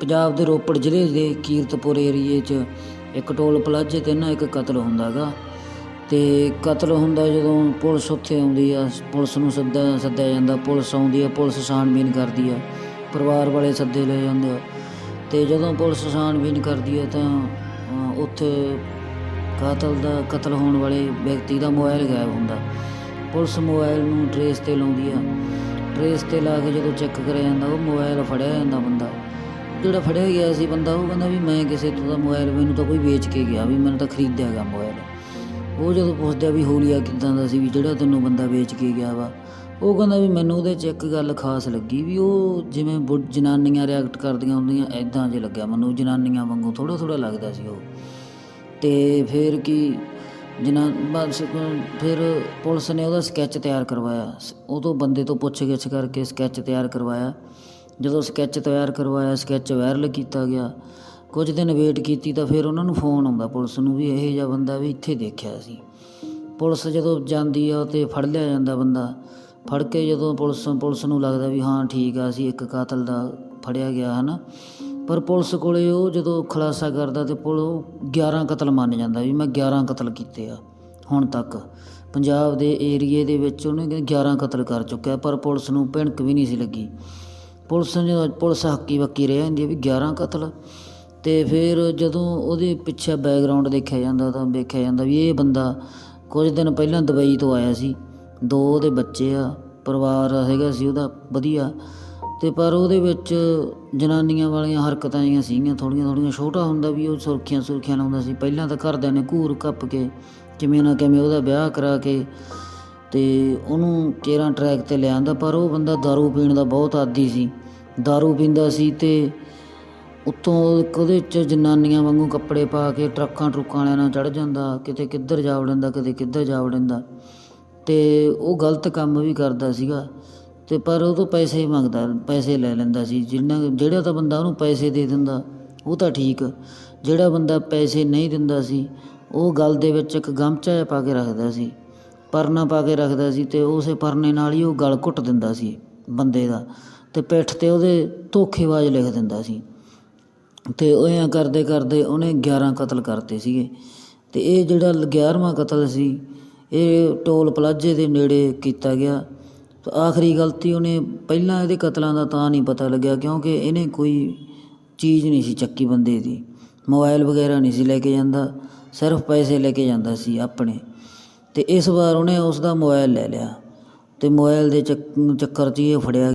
ਪੰਜਾਬ ਦੇ ਰੋਪੜ ਜ਼ਿਲ੍ਹੇ ਦੇ ਕੀਰਤਪੁਰ ਏਰੀਏ 'ਚ ਇੱਕ ਟੋਲ ਪਲਾਜ਼ੇ 'ਤੇ ਨਾ ਇੱਕ ਕਤਲ ਹੁੰਦਾ ਗਾ। ਅਤੇ ਕਤਲ ਹੁੰਦਾ ਜਦੋਂ ਪੁਲਿਸ ਉੱਥੇ ਆਉਂਦੀ ਆ, ਪੁਲਿਸ ਨੂੰ ਸੱਦਾ, ਸੱਦਿਆ ਜਾਂਦਾ, ਪੁਲਿਸ ਆਉਂਦੀ ਆ, ਪੁਲਿਸ ਛਾਣਬੀਨ ਕਰਦੀ ਆ, ਪਰਿਵਾਰ ਵਾਲੇ ਸੱਦੇ ਲੈ ਜਾਂਦੇ ਆ। ਅਤੇ ਜਦੋਂ ਪੁਲਿਸ ਛਾਣਬੀਨ ਕਰਦੀ ਆ ਤਾਂ ਉੱਥੇ ਕਾਤਲ ਦਾ, ਕਤਲ ਹੋਣ ਵਾਲੇ ਵਿਅਕਤੀ ਦਾ ਮੋਬਾਈਲ ਗਾਇਬ ਹੁੰਦਾ। ਪੁਲਿਸ ਮੋਬਾਈਲ ਨੂੰ ਟਰੇਸ 'ਤੇ ਲਾਉਂਦੀ ਆ। ਟਰੇਸ 'ਤੇ ਲਾ ਕੇ ਜਦੋਂ ਚੈੱਕ ਕਰਿਆ ਜਾਂਦਾ, ਉਹ ਮੋਬਾਈਲ ਫੜਿਆ ਜਾਂਦਾ ਬੰਦਾ। ਜਿਹੜਾ ਫੜਿਆ ਗਿਆ ਸੀ ਬੰਦਾ, ਉਹ ਕਹਿੰਦਾ ਵੀ ਮੈਂ ਕਿਸੇ ਤੋਂ ਦਾ ਮੋਬਾਈਲ ਮੈਨੂੰ ਤਾਂ ਕੋਈ ਵੇਚ ਕੇ ਗਿਆ ਵੀ ਮੈਨੂੰ ਤਾਂ ਖਰੀਦਿਆ ਗਿਆ ਮੋਬਾਈਲ। ਉਹ ਜਦੋਂ ਪੁੱਛਦੇ ਵੀ ਹੋਲੀਆ ਕਿੱਦਾਂ ਦਾ ਸੀ ਵੀ ਜਿਹੜਾ ਤੈਨੂੰ ਬੰਦਾ ਵੇਚ ਕੇ ਗਿਆ ਵਾ, ਉਹ ਕਹਿੰਦਾ ਵੀ ਮੈਨੂੰ ਉਹਦੇ 'ਚ ਇੱਕ ਗੱਲ ਖਾਸ ਲੱਗੀ ਵੀ ਉਹ ਜਿਵੇਂ ਬੁ- ਜਨਾਨੀਆਂ ਰਿਐਕਟ ਕਰਦੀਆਂ ਹੁੰਦੀਆਂ ਐਦਾਂ ਜੇ ਲੱਗਿਆ ਮੈਨੂੰ, ਜਨਾਨੀਆਂ ਵਾਂਗੂ ਥੋੜ੍ਹਾ ਥੋੜ੍ਹਾ ਲੱਗਦਾ ਸੀ ਉਹ। ਅਤੇ ਫਿਰ ਕੀ, ਜਨਾ, ਬਸ ਫਿਰ ਪੁਲਿਸ ਨੇ ਉਹਦਾ ਸਕੈਚ ਤਿਆਰ ਕਰਵਾਇਆ। ਉਹ ਤੋਂ ਬੰਦੇ ਤੋਂ ਪੁੱਛਗਿੱਛ ਕਰਕੇ ਸਕੈਚ ਤਿਆਰ ਕਰਵਾਇਆ। ਜਦੋਂ ਸਕੈਚ ਤਿਆਰ ਕਰਵਾਇਆ, ਸਕੈਚ ਵਾਇਰਲ ਕੀਤਾ ਗਿਆ, ਕੁਝ ਦਿਨ ਵੇਟ ਕੀਤੀ ਤਾਂ ਫਿਰ ਉਹਨਾਂ ਨੂੰ ਫੋਨ ਆਉਂਦਾ, ਪੁਲਿਸ ਨੂੰ ਵੀ ਇਹ ਜਿਹਾ ਬੰਦਾ ਵੀ ਇੱਥੇ ਦੇਖਿਆ ਸੀ। ਪੁਲਿਸ ਜਦੋਂ ਜਾਂਦੀ ਆ ਤੇ ਫੜ ਲਿਆ ਜਾਂਦਾ ਬੰਦਾ। ਫੜ ਕੇ ਜਦੋਂ ਪੁਲਿਸ ਪੁਲਿਸ ਨੂੰ ਲੱਗਦਾ ਵੀ ਹਾਂ, ਠੀਕ ਆ, ਅਸੀਂ ਇੱਕ ਕਾਤਲ ਦਾ ਫੜਿਆ ਗਿਆ, ਹਨਾ। ਪਰ ਪੁਲਿਸ ਕੋਲੇ ਉਹ ਜਦੋਂ ਖੁਲਾਸਾ ਕਰਦਾ ਤੇ ਪੁਲ ਉਹ 11 ਕਤਲ ਮੰਨ ਜਾਂਦਾ ਵੀ ਮੈਂ 11 ਕਤਲ ਕੀਤੇ ਆ, ਹੁਣ ਤੱਕ। ਪੰਜਾਬ ਦੇ ਏਰੀਏ ਦੇ ਵਿੱਚ ਉਹਨੇ 11 ਕਤਲ ਕਰ ਚੁੱਕਿਆ, ਪਰ ਪੁਲਿਸ ਨੂੰ ਭਿਣਕ ਵੀ ਨਹੀਂ ਸੀ ਲੱਗੀ। ਪੁਲਿਸ ਨੇ ਪੁਲਿਸ ਹੱਕੀ ਬੱਕੀ ਰਹਿ ਜਾਂਦੀ ਹੈ ਵੀ 11 ਕਤਲ। ਤੇ ਫਿਰ ਜਦੋਂ ਉਹਦੇ ਪਿੱਛੇ ਬੈਕਗ੍ਰਾਉਂਡ ਦੇਖਿਆ ਜਾਂਦਾ ਤਾਂ ਵੇਖਿਆ ਜਾਂਦਾ ਵੀ ਇਹ ਬੰਦਾ ਕੁਝ ਦਿਨ ਪਹਿਲਾਂ ਦੁਬਈ ਤੋਂ ਆਇਆ ਸੀ। ਦੋ ਉਹਦੇ ਬੱਚੇ ਆ, ਪਰਿਵਾਰ ਹੈਗਾ ਸੀ ਉਹਦਾ, ਵਧੀਆ। ਤੇ ਪਰ ਉਹਦੇ ਵਿੱਚ ਜਨਾਨੀਆਂ ਵਾਲੀਆਂ ਹਰਕਤਾਂ ਜਿਹੀਆਂ ਸੀਗੀਆਂ ਥੋੜ੍ਹੀਆਂ ਥੋੜ੍ਹੀਆਂ। ਛੋਟਾ ਹੁੰਦਾ ਵੀ ਉਹ ਸੁਰਖੀਆਂ ਸੁਰਖੀਆਂ ਲਾਉਂਦਾ ਸੀ। ਪਹਿਲਾਂ ਤਾਂ ਘਰਦਿਆਂ ਨੇ ਘੂਰ ਕੱਪ ਕੇ, ਕਿਵੇਂ ਨਾ ਕਿਵੇਂ ਉਹਦਾ ਵਿਆਹ ਕਰਾ ਕੇ ਅਤੇ ਉਹਨੂੰ ਕੇਰਾਂ ਟਰੈਕ 'ਤੇ ਲਿਆਂਦਾ ਪਰ ਉਹ ਬੰਦਾ ਦਾਰੂ ਪੀਣ ਦਾ ਬਹੁਤ ਆਦੀ ਸੀ। ਦਾਰੂ ਪੀਂਦਾ ਸੀ ਅਤੇ ਉੱਤੋਂ ਇੱਕ ਉਹਦੇ 'ਚ ਜਨਾਨੀਆਂ ਵਾਂਗੂ ਕੱਪੜੇ ਪਾ ਕੇ ਟਰੱਕਾਂ ਟਰੁੱਕਾਂ ਵਾਲਿਆਂ ਨਾਲ ਚੜ੍ਹ ਜਾਂਦਾ, ਕਿਤੇ ਕਿੱਧਰ ਜਾ ਵੜਦਾ ਕਦੇ ਕਿੱਧਰ ਜਾ ਵੜਦਾ। ਅਤੇ ਉਹ ਗਲਤ ਕੰਮ ਵੀ ਕਰਦਾ ਸੀਗਾ ਅਤੇ ਪਰ ਉਹ ਤੋਂ ਪੈਸੇ ਮੰਗਦਾ, ਪੈਸੇ ਲੈ ਲੈਂਦਾ ਸੀ। ਜਿੰਨਾ ਜਿਹੜਾ ਤਾਂ ਬੰਦਾ ਉਹਨੂੰ ਪੈਸੇ ਦੇ ਦਿੰਦਾ, ਉਹ ਤਾਂ ਠੀਕ। ਜਿਹੜਾ ਬੰਦਾ ਪੈਸੇ ਨਹੀਂ ਦਿੰਦਾ ਸੀ, ਉਹ ਗੱਲ ਦੇ ਵਿੱਚ ਇੱਕ ਗਮਚਾ ਪਾ ਕੇ ਰੱਖਦਾ ਸੀ। ਪਰਨਾ ਪਾ ਕੇ ਰੱਖਦਾ ਸੀ ਅਤੇ ਉਸੇ ਪਰਨੇ ਨਾਲ ਹੀ ਉਹ ਗਲ ਘੁੱਟ ਦਿੰਦਾ ਸੀ ਬੰਦੇ ਦਾ ਅਤੇ ਪਿੱਠ ਤੇ ਉਹਦੇ ਧੋਖੇਬਾਜ਼ ਲਿਖ ਦਿੰਦਾ ਸੀ। ਅਤੇ ਉਹ ਐਂ ਕਰਦੇ ਕਰਦੇ ਉਹਨੇ 11 ਕਤਲ ਕਰਤੇ ਸੀਗੇ। ਅਤੇ ਇਹ ਜਿਹੜਾ 11ਵਾਂ ਕਤਲ ਸੀ, ਇਹ ਟੋਲ ਪਲਾਜ਼ੇ ਦੇ ਨੇੜੇ ਕੀਤਾ ਗਿਆ। ਆਖਰੀ ਗਲਤੀ ਉਹਨੇ ਪਹਿਲਾਂ ਇਹਦੇ ਕਤਲਾਂ ਦਾ ਤਾਂ ਨਹੀਂ ਪਤਾ ਲੱਗਿਆ ਕਿਉਂਕਿ ਇਹਨੇ ਕੋਈ ਚੀਜ਼ ਨਹੀਂ ਸੀ ਚੱਕੀ ਬੰਦੇ ਦੀ। ਮੋਬਾਈਲ ਵਗੈਰਾ ਨਹੀਂ ਸੀ ਲੈ ਕੇ ਜਾਂਦਾ, ਸਿਰਫ ਪੈਸੇ ਲੈ ਕੇ ਜਾਂਦਾ ਸੀ ਆਪਣੇ। ਅਤੇ ਇਸ ਵਾਰ ਉਹਨੇ ਉਸ ਦਾ ਮੋਬਾਈਲ ਲੈ ਲਿਆ ਅਤੇ ਮੋਬਾਈਲ ਦੇ ਚੱਕ- ਚੱਕਰ 'ਚ ਹੀ ਇਹ ਫੜਿਆ